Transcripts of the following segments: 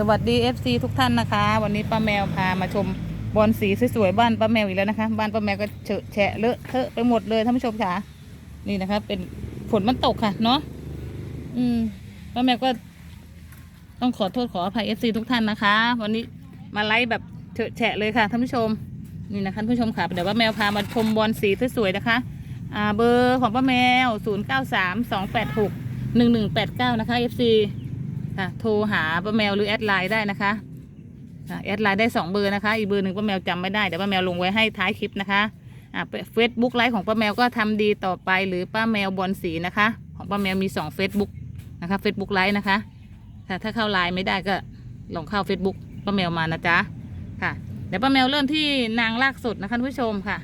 สวัสดี FC ทุกท่านนะคะ วันนี้ป้าแมวพามาชมบอลสีสวยๆบ้านป้าแมวอีกแล้วนะคะ บ้านป้าแมวก็เฉอะแฉะเลอะเทอะไปหมดเลยท่านผู้ชมค่ะนี่นะคะ เป็นฝนมันตกค่ะ เนาะอืมป้าแมวก็ต้องขอโทษขออภัย FC ทุกท่านนะคะ วันนี้มาไลฟ์แบบเฉอะแฉะเลยค่ะท่านผู้ชมนี่นะคะท่านผู้ชมค่ะเดี๋ยวป้าแมวพามาชมบอลสีสวยๆนะคะอ่าเบอร์ของป้าแมว 0 9 3 2 8 6 1 1 8 9 นะคะ FC ค่ะโทรหาป้าแมวหรือแอดไลน์ได้นะคะค่ะแอดไลน์ได้สองเบอร์นะคะ อีกเบอร์หนึ่งป้าแมวจำไม่ได้เดี๋ยวป้าแมวลงไว้ให้ท้ายคลิปนะคะอ่าเฟซบุ๊กไลฟ์ของป้าแมวก็ทำดีต่อไปหรือป้าแมวบอลสีนะคะ ของป้าแมวมีสองเฟซบุ๊กนะคะเฟซบุ๊กไลฟ์นะคะค่ะถ้าเข้าไลน์ไม่ได้ก็ลองเข้าเฟซบุ๊กป้าแมวมานะจ๊ะค่ะเดี๋ยวป้าแมวเริ่มที่นางลากสดนะคะท่านผู้ชมค่ะ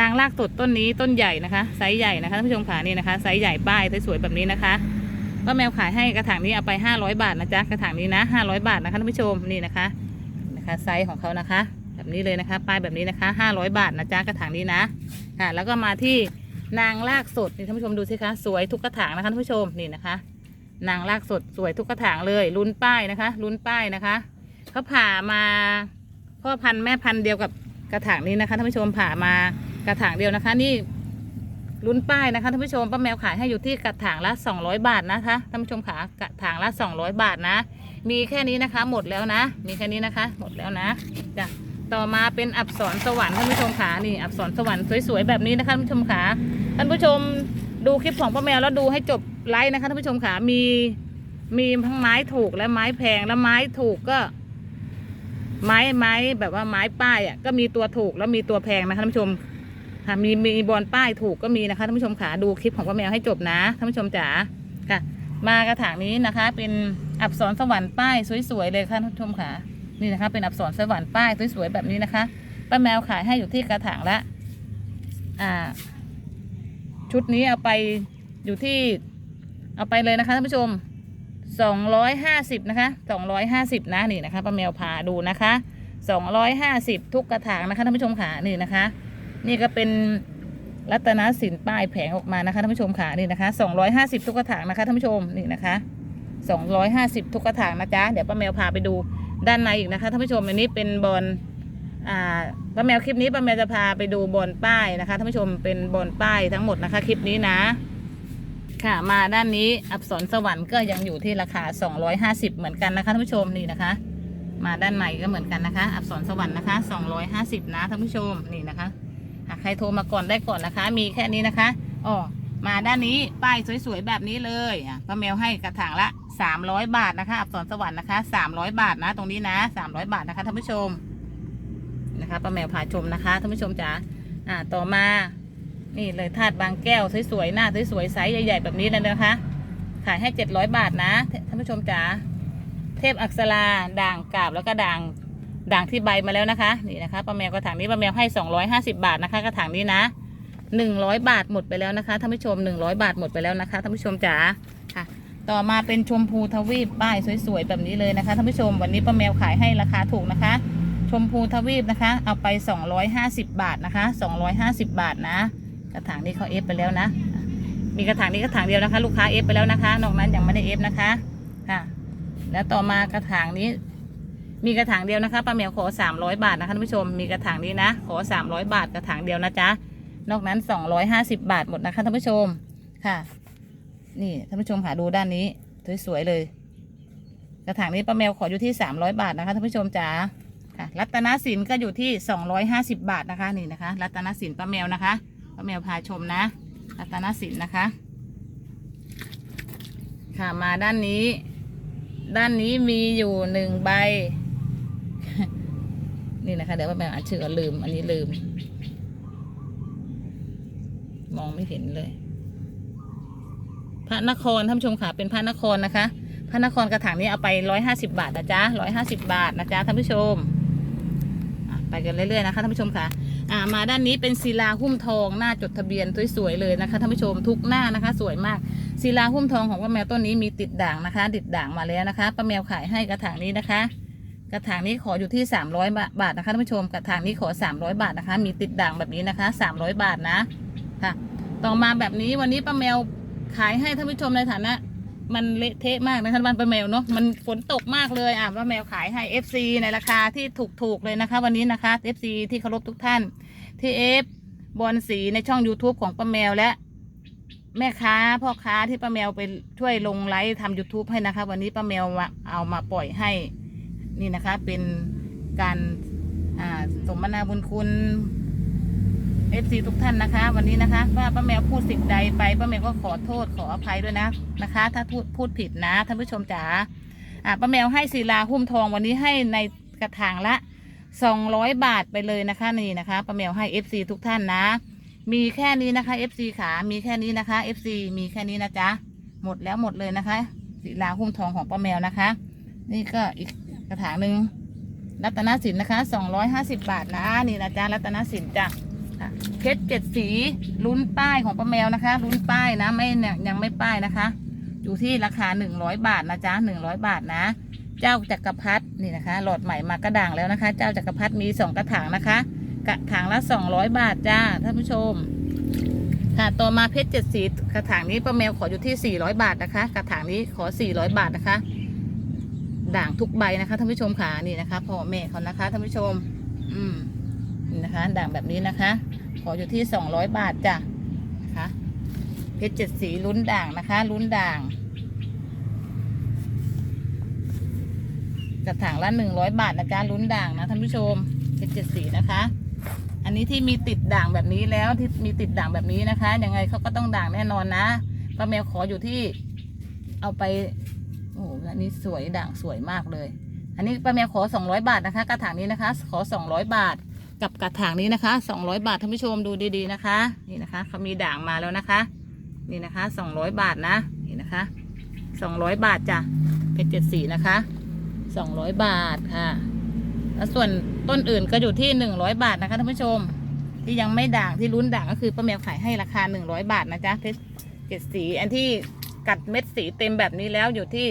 นางลากสดต้นนี้ต้นใหญ่นะคะไซส์ใหญ่นะคะท่านผู้ชมค่ะนี่นะคะไซส์ใหญ่ป้ายสวยๆแบบนี้นะคะ ป้าแมวขายให้กระถางนี้เอาไป 500 บาทนะจ๊ะกระถางนี้นะ 500 บาทนะคะท่านผู้ชมนี่นะคะนะคะไซส์ของเขานะคะ แบบนี้เลยนะคะป้ายแบบนี้นะคะ 500 บาทนะจ๊ะกระถางนี้นะค่ะแล้วก็มาที่นางลากสดนี่ท่านผู้ชมดูสิคะสวยทุกกระถางนะคะท่านผู้ชมนี่นะคะ นางลากสดสวยทุกกระถางเลยลุ้นป้ายนะคะลุ้นป้ายนะคะเขาผ่ามาพ่อพันธุ์แม่พันธุ์เดียวกับกระถางนี้นะคะท่านผู้ชมผ่ามากระถางเดียวนะคะ นี่ ลุ้นป้ายนะคะท่านผู้ชมป้าแมวขายให้อยู่ที่กระถางละ 200 บาทนะคะท่านผู้ชมขากระถางละ 200 บาทนะ มีแค่นี้นะคะ หมดแล้วนะ มีแค่นี้นะคะ หมดแล้วนะจ้ะต่อมาเป็นอักษรสวรรค์ท่านผู้ชมขานี่อักษรสวรรค์สวยๆแบบนี้นะคะท่านผู้ชมขาท่านผู้ชมดูคลิปของป้าแมวแล้วดูให้จบไลฟ์นะคะท่านผู้ชมขามีมีทั้งไม้ถูกและไม้แพงและไม้ถูกก็ ไม้ไม้แบบว่าไม้ป้ายอะก็มีตัวถูกแล้วมีตัวแพงนะคะท่านผู้ชม ค่ะมีมีบอลป้ายถูกก็มีนะคะท่านผู้ชมขาดูคลิปของป้าแมวให้จบนะท่านผู้ชมจ๋าค่ะ มากระถางนี้นะคะ เป็นอักษรสวรรค์ป้ายสวยๆเลยค่ะท่านผู้ชมขานี่นะคะ เป็นอักษรสวรรค์ป้ายสวยๆแบบนี้นะคะป้าแมวขายให้อยู่ที่กระถางละอ่า ชุดนี้เอาไปอยู่ที่เอาไปเลยนะคะท่านผู้ชมสองร้อยห้าสิบนะคะสองร้อยห้าสิบนะนี่นะคะป้าแมวพาดูนะคะสองร้อยห้าสิบทุกกระถางนะคะท่านผู้ชมขานี่นะคะ นี่ก็เป็นรัตนสินป้ายแผงออกมานะคะท่านผู้ชมค่ะนี่นะคะ250 ทุกกระถางนะคะท่านผู้ชมนี่นะคะ250 ทุกกระถางนะจ๊ะเดี๋ยวป้าแมวพาไปดูด้านในอีกนะคะท่านผู้ชมอันนี้เป็นบอลอ่าป้าแมวคลิปนี้ป้าแมวจะพาไปดูบอลป้ายนะคะท่านผู้ชมเป็นบอลป้ายทั้งหมดนะคะคลิปนี้นะ ค่ะมาด้านนี้อักษรสวรรค์ก็ยังอยู่ที่ราคา 250 เหมือนกันนะคะท่านผู้ชมนี่นะคะ มาด้านในก็เหมือนกันนะคะ อักษรสวรรค์นะคะ 250 นะท่านผู้ชมนี่นะคะ ใครโทรมาก่อนได้ก่อนนะคะ มีแค่นี้นะคะอ๋อมาด้านนี้ป้ายสวยๆแบบนี้เลยอะป้าแมวให้กระถางละ 300 บาทนะคะ อักษรสวรรค์นะคะ 300 บาทนะ ตรงนี้นะ 300 บาทนะคะท่านผู้ชมนะคะป้าแมวพาชมนะคะท่านผู้ชมจ๋าอ่าต่อมา นี่เลยธาตุบางแก้วสวยๆหน้าสวยๆไซส์ใหญ่ๆแบบนี้เลยนะคะ ขายให้ 700 บาทนะท่านผู้ชมจ๋าเทพอักษราด่างกาบแล้วก็ด่าง ด่างที่ใบมาแล้วนะคะนี่นะคะป้าแมวกระถางนี้ป้าแมวให้ 250 บาทนะคะกระถางนี้นะ100 บาทหมดไปแล้วนะคะท่านผู้ชม 100 บาทหมดไปแล้วนะคะท่านผู้ชมจ๋าค่ะ ต่อมาเป็นชมพูทวีปป้ายสวยๆแบบนี้เลยนะคะท่านผู้ชมวันนี้ป้าแมวขายให้ราคาถูกนะคะ ชมพูทวีปนะคะ เอาไป 250 บาทนะคะ 250 บาทนะ กระถางนี้เขาเอฟไปแล้วนะ มีกระถางนี้กระถางเดียวนะคะ ลูกค้าเอฟไปแล้วนะคะ นอกนั้นยังไม่ได้เอฟนะคะค่ะแล้วต่อมากระถางนี้ มีกระถางเดียวนะคะป้าเหมียวขอสามร้อยบาทนะคะท่านผู้ชมมีกระถางนี้นะขอสามร้อยบาทกระถางเดียวนะจ๊ะนอกนั้นสองร้อยห้าสิบบาทหมดนะคะท่านผู้ชมค่ะ นี่ท่านผู้ชมหาดูด้านนี้สวยๆเลย กระถางนี้ป้าแมวขออยู่ที่สามร้อยบาทนะคะท่านผู้ชมจ๋าค่ะ รัตนสินก็อยู่ที่สองร้อยห้าสิบบาทนะคะนี่นะคะ รัตนสินป้าแมวนะคะป้าแมวพาชมนะ รัตนสินนะคะ ค่ะมาด้านนี้ ด้านนี้มีอยู่หนึ่งใบ นี่นะคะเดี๋ยวป้าแมวอ่านชื่อก่อนลืม อันนี้ลืม มองไม่เห็นเลย พระนครท่านชมค่ะเป็นพระนครนะคะ พระนครกระถางนี้เอาไปร้อยห้าสิบาทนะจ๊ะร้อยห้าสิบาทนะจ๊ะท่านผู้ชมไปกันเรื่อยๆนะคะท่านผู้ชมค่ะอ่ามาด้านนี้เป็นศิลาหุ้มทองหน้าจดทะเบียนสวยๆเลยนะคะท่านผู้ชมทุกหน้านะคะ สวยมากศิลาหุ้มทองของป้าแมวต้นนี้มีติดด่างนะคะ ติดด่างมาแล้วนะคะป้าแมวขายให้กระถางนี้นะคะ กระถางนี้ขออยู่ที่ 300 บาทนะคะท่านผู้ชม กระถางนี้ขอ 300 บาทนะคะ มีติดด่างแบบนี้นะคะ 300 บาทนะค่ะ ต่อมาแบบนี้วันนี้ป้าแมวขายให้ท่านผู้ชมในฐานะ มันเละเทะมากนะคะบ้านป้าแมวเนาะมันฝนตกมากเลยอะป้าแมวขายให้ FC ในราคาที่ถูกๆเลยนะคะ วันนี้นะคะ FC ที่เคารพทุกท่านที่เอฟบอลสีในช่อง YouTube ของป้าแมวและแม่ค้าพ่อค้าที่ป้าแมวไปช่วยลงไลฟ์ทำ YouTube ให้นะคะ วันนี้ป้าแมวเอามาปล่อยให้ นี่นะคะเป็นการสมนาบุญคุณเอฟซีทุกท่านนะคะ วันนี้นะคะว่าป้าแมวพูดสิ่งใดไปป้าแมวก็ขอโทษขออภัยด้วยนะนะคะ ถ้าพูดพูดผิดนะท่านผู้ชมจ๋าอ่าป้าแมวให้ศิลาหุ้มทองวันนี้ให้ในกระถางละสองร้อยบาทไปเลยนะคะนี่นะคะป้าแมวให้ FC ทุกท่านนะ มีแค่นี้นะคะ FC ขามีแค่นี้นะคะ FC มีแค่นี้นะจ๊ะหมดแล้วหมดเลยนะคะศิลาหุ้มทองของป้าแมวนะคะ นี่ก็อีก กระถางหนึ่งรัตนสินนะคะสองร้อยห้าสิบบาทนะนี่นะจ๊ะรัตนสินจ้ะเพชรเจ็ดสีลุ้นป้ายของป้าแมวนะคะลุ้นป้ายนะไม่ยยังไม่ป้ายนะคะ อยู่ที่ราคาหนึ่งร้อยบาทนะจ๊ะหนึ่งร้อยบาทนะ เจ้าจักรพรรดินี่นะคะ หลอดใหม่มากระด่างแล้วนะคะ เจ้าจักรพรรดิมีสองกระถางนะคะ กระถางละสองร้อยบาทจ้าท่านผู้ชม ค่ะต่อมาเพชรเจ็ดสีกระถางนี้ป้าแมวขออยู่ที่สี่ร้อยบาทนะคะ กระถางนี้ขอสี่ร้อยบาทนะคะ ด่างทุกใบนะคะท่านผู้ชมค่ะนี่นะคะพ่อแม่เขานะคะท่านผู้ชม อืมนี่นะคะ ด่างแบบนี้นะคะ ขออยู่ที่สองร้อยบาทจ้ะนะคะเพชรเจ็ดสีลุ้นด่างนะคะ ลุ้นด่างกระถางละหนึ่งร้อยบาทนะจ๊ะลุ้นด่างนะท่านผู้ชมเป็นเจ็ดสีนะคะ อันนี้ที่มีติดด่างแบบนี้แล้วที่มีติดด่างแบบนี้นะคะยังไงเขาก็ต้องด่างแน่นอนนะป้าแมวขออยู่ที่เอาไป อ้โหอันนี้สวยด่างสวยมากเลย อันนี้ป้าแมวขอสองร้อยบาทนะคะ กระถางนี้นะคะ ขอสองร้อยบาท กับกระถางนี้นะคะสองร้อยบาทท่านผู้ชมดูดีๆนะคะ นี่นะคะเขามีด่างมาแล้วนะคะ นี่นะคะสองร้อยบาทนะ นี่นะคะสองร้อยบาทจ้ะ เพชรเจ็ดสีนะคะสองร้อยบาทค่ะ แล้วส่วนต้นอื่นก็อยู่ที่หนึ่งร้อยบาทนะคะท่านผู้ชม ที่ยังไม่ด่างที่ลุ้นด่างก็คือป้าแมวขายให้ราคาหนึ่งร้อยบาทนะจ๊ะเพชรเจ็ดสี อันที่กัดเม็ดสีเต็มแบบนี้แล้วอยู่ที่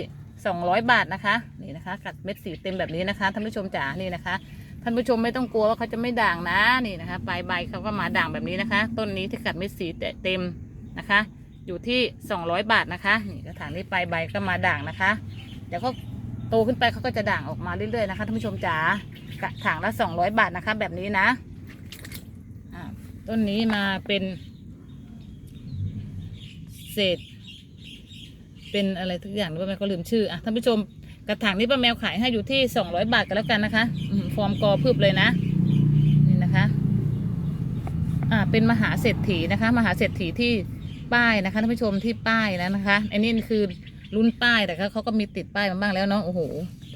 สองร้อยบาทนะคะนี่นะคะ กัดเม็ดสีเต็มแบบนี้นะคะท่านผู้ชมจ๋านี่นะคะท่านผู้ชมไม่ต้องกลัวว่าเขาจะไม่ด่างนะนี่นะคะปลายใบเขาก็มาด่างแบบนี้นะคะ ต้นนี้ที่กัดเม็ดสีเต็มนะคะ อยู่ที่สองร้อยบาทนะคะนี่กระถางนี้ปลายใบก็มาด่างนะคะเดี๋ยวก็โตขึ้นไปเขาก็จะด่างออกมาเรื่อยๆนะคะท่านผู้ชมจ๋ากระถางละสองร้อยบาทนะคะ แบบนี้นะต้นนี้มาเป็นเศษ เป็นอะไรทุกอย่างหรือว่าแม่ก็ลืมชื่ออะท่านผู้ชมกระถางนี้ป้าแมวขายให้อยู่ที่สองร้อยบาทกันแล้วกันนะคะฟอร์มกอพืบเลยนะนี่นะคะ อ่าเป็นมหาเศรษฐีนะคะ มหาเศรษฐีที่ป้ายนะคะท่านผู้ชมที่ป้ายแล้วนะคะอันนี้คือรุ่นป้ายแต่เขาก็มีติดป้ายมาบ้างแล้วเนาะโอ้โห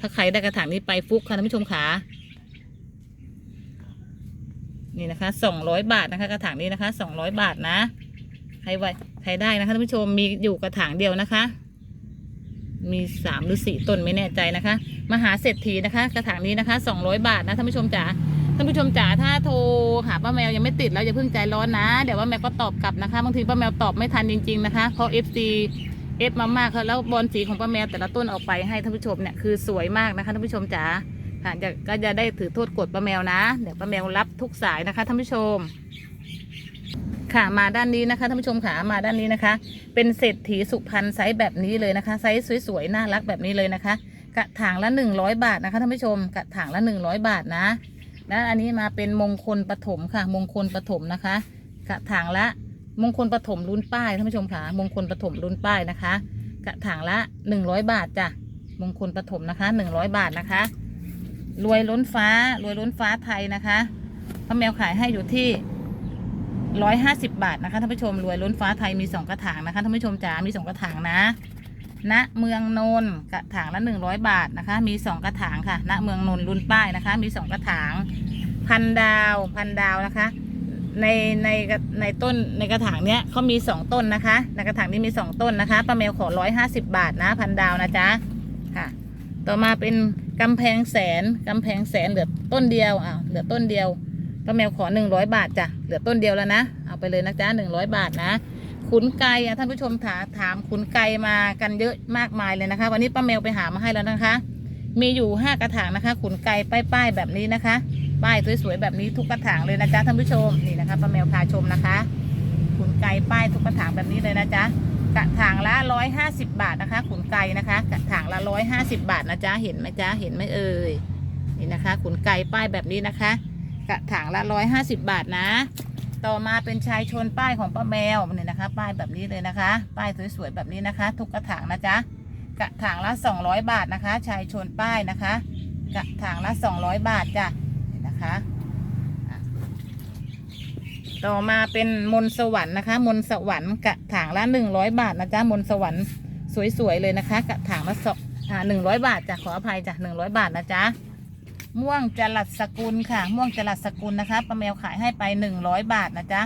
ถ้าใครได้กระถางนี้ไปฟุกค่ะท่านผู้ชมขานี่นะคะสองร้อยบาทนะคะ กระถางนี้นะคะสองร้อยบาทนะใครไว้ใครได้นะคะท่านผู้ชมมีอยู่กระถางเดียวนะคะ มีสามหรือสี่ต้นไม่แน่ใจนะคะ มหาเศรษฐีนะคะ กระถางนี้นะคะสองร้อยบาทนะท่านผู้ชมจ๋าท่านผู้ชมจ๋าถ้าโทรหาป้าแมวยังไม่ติดแล้วอย่าเพิ่งใจร้อนนะ เดี๋ยวป้าแมวก็ตอบกลับนะคะบางทีป้าแมวตอบไม่ทันจริงๆนะคะเพราะ FC เอฟมามากค่ะแล้วบอลสีของป้าแมวแต่ละต้นออกไปให้ท่านผู้ชมเนี่ยคือสวยมากนะคะท่านผู้ชมจ๋าค่ะจะก็จะได้ถือโทษกดป้าแมวนะ เดี๋ยวป้าแมวรับทุกสายนะคะท่านผู้ชม ค่ะมาด้านนี้นะคะท่านผู้ชมค่ะมาด้านนี้นะคะ เป็นเศรษฐีสุพรรณไซส์แบบนี้เลยนะคะไซส์สวยๆน่ารักแบบนี้เลยนะคะ กระถางละหนึ่งร้อยบาทนะคะท่านผู้ชมกระถางละหนึ่งร้อยบาทนะแล้วอันนี้มาเป็นมงคลปฐมค่ะ มงคลปฐมนะคะ กระถางละมงคลปฐมรุ่นป้ายท่านผู้ชมค่ะมงคลปฐมรุ่นป้ายนะคะ กระถางละหนึ่งร้อยบาทจ้ะมงคลปฐมนะคะหนึ่งร้อยบาทนะคะ รวยล้นฟ้ารวยล้นฟ้าไทยนะคะพ่อแมวขายให้อยู่ที่ ร้อยห้าสิบบาทนะคะท่านผู้ชมรวยล้นฟ้าไทยมีสองกระถางนะคะท่านผู้ชมจ๋ามีสองกระถางนะณเมืองนนท์กระถางละหนึ่งร้อยบาทนะคะ มีสองกระถางค่ะณเมืองนนท์รุ่นป้ายนะคะ มีสองกระถาง พันดาวพันดาวนะคะ ในในในต้นในกระถางเนี้ยเขามีสองต้นนะคะ ในกระถางนี้มีสองต้นนะคะป้าแมวขอร้อยห้าสิบบาทนะพันดาวนะจ๊ะค่ะ ต่อมาเป็นกำแพงแสนกำแพงแสนเหลือต้นเดียวอ่าวเหลือต้นเดียว ป้าแมวขอหนึ่งร้อยบาทจ้ะเหลือต้นเดียวแล้วนะ เอาไปเลยนะจ๊ะหนึ่งร้อยบาทนะขุนไก่อะท่านผู้ชมถาถามขุนไก่มากันเยอะมากมายเลยนะคะ วันนี้ป้าแมวไปหามาให้แล้วนะคะ มีอยู่ห้ากระถางนะคะ ขุนไก่ป้ายๆแบบนี้นะคะ ป้ายสวยๆแบบนี้ทุกกระถางเลยนะจ๊ะท่านผู้ชมนี่นะคะป้าแมวพาชมนะคะ ขุนไก่ป้ายทุกกระถางแบบนี้เลยนะจ๊ะกระถางละร้อยห้าสิบบาทนะคะ ขุนไก่นะคะ กระถางละร้อยห้าสิบบาทนะจ๊ะเห็นไหมจ๊ะเห็นไหมเอ่ยนี่นะคะ ขุนไก่ป้ายแบบนี้นะคะ กระถางละร้อยห้าสิบบาทนะ ต่อมาเป็นชายชนป้ายของป้าแมวเนี่ยนะคะ ป้ายแบบนี้เลยนะคะ ป้ายสวยๆแบบนี้นะคะ ทุกกระถางนะจ๊ะกระถางละสองร้อยบาทนะคะ ชายชนป้ายนะคะ กระถางละสองร้อยบาทจ้ะนี่นะคะอะต่อมาเป็นมนสวรรค์นะคะ มนสวรรค์กระถางละหนึ่งร้อยบาทนะจ๊ะมนสวรรค์สวยๆเลยนะคะ กระถางละสองหนึ่งร้อยบาทจ้ะขออภัยจ้ะหนึ่งร้อยบาทนะจ๊ะ ม่วงจรัสสกุลค่ะ ม่วงจรัสสกุลนะคะป้าแมวขายให้ไปหนึ่งร้อยบาทนะจ๊ะ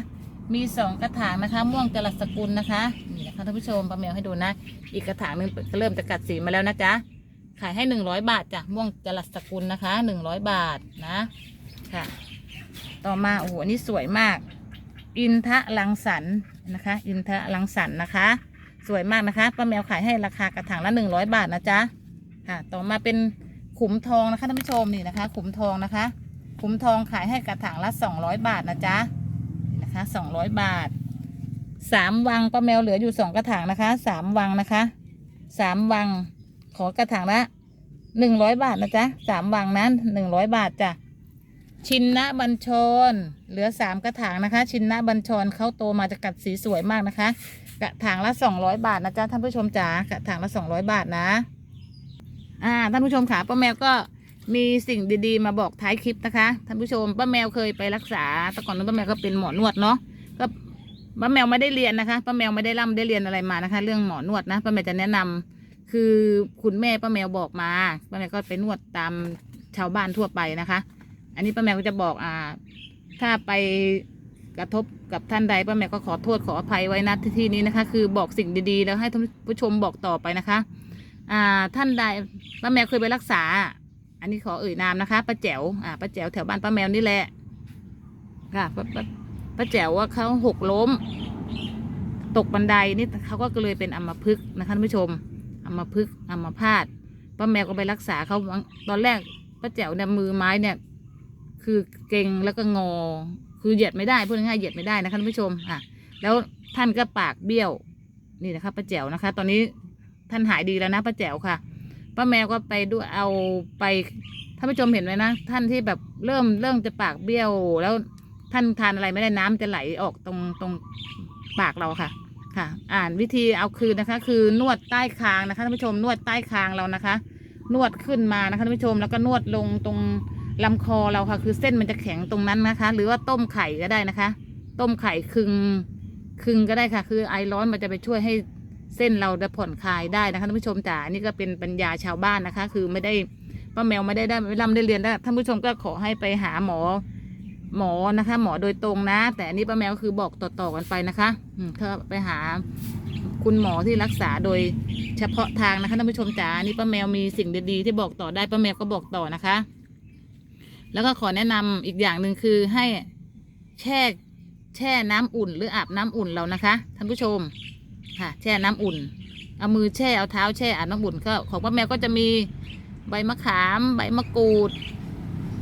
มีสองกระถางนะคะ ม่วงจรัสสกุลนะคะนี่นะคะท่านผู้ชมป้าแมวให้ดูนะ อีกกระถางหนึ่งเริ่มจะกัดสีมาแล้วนะจ๊ะขายให้หนึ่งร้อยบาทจ้ะม่วงจรัสสกุลนะคะหนึ่งร้อยบาทนะค่ะ ต่อมาโอ้โหนี่สวยมาก อินทะลังสรรค์นะคะ อินทะลังสรรค์นะคะ สวยมากนะคะป้าแมวขายให้ราคากระถางละหนึ่งร้อยบาทนะจ๊ะค่ะ ต่อมาเป็น ขุมทองนะคะท่านผู้ชมนี่นะคะ ขุมทองนะคะ ขุมทองขายให้กระถางละสองร้อยบาทนะจ๊ะนี่นะคะสองร้อยบาทสามวังป้าแมวเหลืออยู่สองกระถางนะคะสามวังนะคะสามวัง ขอกระถางละหนึ่งร้อยบาทนะจ๊ะสามวังนั้นหนึ่งร้อยบาทจ้ะชินนะบัญชรเหลือสามกระถางนะคะ ชินนะบัญชรเขาโตมาจะกัดสีสวยมากนะคะ กระถางละสองร้อยบาทนะจ๊ะท่านผู้ชมจ๋ากระถางละสองร้อยบาทนะ อ่าท่านผู้ชมค่ะป้าแมวก็มีสิ่งดีๆ มาบอกท้ายคลิปนะคะท่านผู้ชมป้าแมวเคยไปรักษาแต่ก่อนนั้นป้าแมวก็เป็นหมอนวดเนาะก็ป้าแมวไม่ได้เรียนนะคะป้าแมวไม่ได้ร่ำได้เรียนอะไรมานะคะ เรื่องหมอนวดนะป้าแมวจะแนะนำคือคุณแม่ป้าแมวบอกมาป้าแมวก็ไปนวดตามชาวบ้านทั่วไปนะคะ อันนี้ป้าแมวก็จะบอกอ่า ถ้าไปกระทบกับท่านใดป้าแมวก็ขอโทษขออภัยไว้นะที่ที่นี้นะคะ คือบอกสิ่งดีๆ แล้วให้ท่านผู้ชมบอกต่อไปนะคะ อ่าท่านใดป้าแมวเคยไปรักษา อันนี้ขอเอ่ยนามนะคะป้าแจ๋วอ่าป้าแจ๋วแถวบ้านป้าแมวนี่แหละค่ะป้าป้าแจ๋วว่าเขาหกล้ม ตกบันไดนี่เขาก็เลยเป็นอัมพฤกษ์นะคะท่านผู้ชมอัมพฤกษ์อัมพาตป้าแมวก็ไปรักษาเขาตอนแรกป้าแจ๋วเนี่ยมือไม้เนี่ย คือเก่งแล้วก็งอ คือเหยียดไม่ได้พูดง่ายๆเหยียดไม่ได้นะคะท่านผู้ชมอะแล้วท่านก็ปากเบี้ยวนี่นะคะป้าแจ๋วนะคะ ตอนนี้ ท่านหายดีแล้วนะป้าแจ๋วค่ะป้าแมวก็ไปด้วยเอาไปท่านผู้ชมเห็นไหมนะท่านที่แบบเริ่มเริ่มจะปากเบี้ยว แล้วท่านทานอะไรไม่ได้น้ำจะไหลออกตรงตรงปากเราค่ะ ค่ะ อ่านวิธีเอาคืนนะคะ คือนวดใต้คางนะคะท่านผู้ชมนวดใต้คางเรานะคะ นวดขึ้นมานะคะท่านผู้ชมแล้วก็นวดลงตรงลำคอเราค่ะ คือเส้นมันจะแข็งตรงนั้นนะคะ หรือว่าต้มไข่ก็ได้นะคะ ต้มไข่คึงคึงก็ได้ค่ะ คือไอร้อนมันจะไปช่วยให้ เส้นเราจะผ่อนคลายได้นะคะท่านผู้ชมจ๋านี่ก็เป็นปัญญาชาวบ้านนะคะ คือไม่ได้ป้าแมวไม่ได้ได้ไม่ร่ำได้เรียนได้ท่านผู้ชมก็ขอให้ไปหาหมอหมอนะคะ หมอโดยตรงนะ แต่อันนี้ป้าแมวคือบอกต่อๆกันไปนะคะอืมก็ไปหาคุณหมอที่รักษาโดยเฉพาะทางนะคะท่านผู้ชมจ๋านนี่ป้าแมวมีสิ่งดีๆที่บอกต่อได้ป้าแมวก็บอกต่อนะคะ แล้วก็ขอแนะนำอีกอย่างหนึ่งคือให้แช่แช่น้ำอุ่นหรืออาบน้ำอุ่นเรานะคะท่านผู้ชม ค่ะ แช่น้ำอุ่น เอามือแช่เอาเท้าแช่อาบน้ำอุ่นก็ของป้าแมวก็จะมีใบมะขาม ใบมะกรูด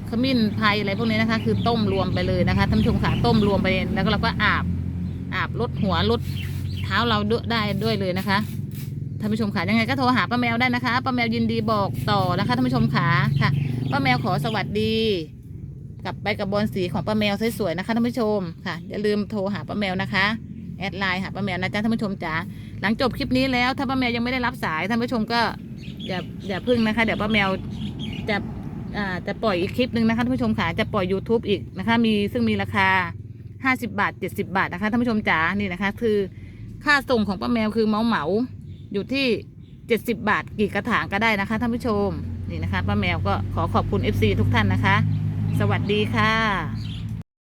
ขมิ้นไพรอะไรพวกนี้นะคะ คือต้มรวมไปเลยนะคะท่านผู้ชมค่ะต้มรวมไปแล้วก็เราก็อาบอาบลดหัวลดเท้าเราได้ด้วยเลยนะคะท่านผู้ชมค่ะยังไงก็โทรหาป้าแมวได้นะคะป้าแมวยินดีบอกต่อนะคะท่านผู้ชมค่ะค่ะป้าแมวขอสวัสดีกลับไปกับบอลสีของป้าแมวสวยๆนะคะท่านผู้ชมค่ะอย่าลืมโทรหาป้าแมวนะคะ แอดไลน์หาป้าแมวนะจ๊ะท่านผู้ชมจ๋าหลังจบคลิปนี้แล้ว ถ้าป้าแมวยังไม่ได้รับสายท่านผู้ชมก็อย่าอย่าพึ่งนะคะ เดี๋ยวป้าแมวจะอ่าจะปล่อยอีกคลิปหนึ่งนะคะท่านผู้ชมค่ะจะปล่อย YouTube อีกนะคะ มีซึ่งมีราคา 50 บาท 70 บาทนะคะท่านผู้ชมจ๋านี่นะคะ คือค่าส่งของป้าแมวคือเมาเหมาอยู่ที่ 70 บาทกี่กระถางก็ได้นะคะท่านผู้ชมนี่นะคะป้าแมวก็ขอขอบคุณ FC ทุกท่านนะคะ สวัสดีค่ะ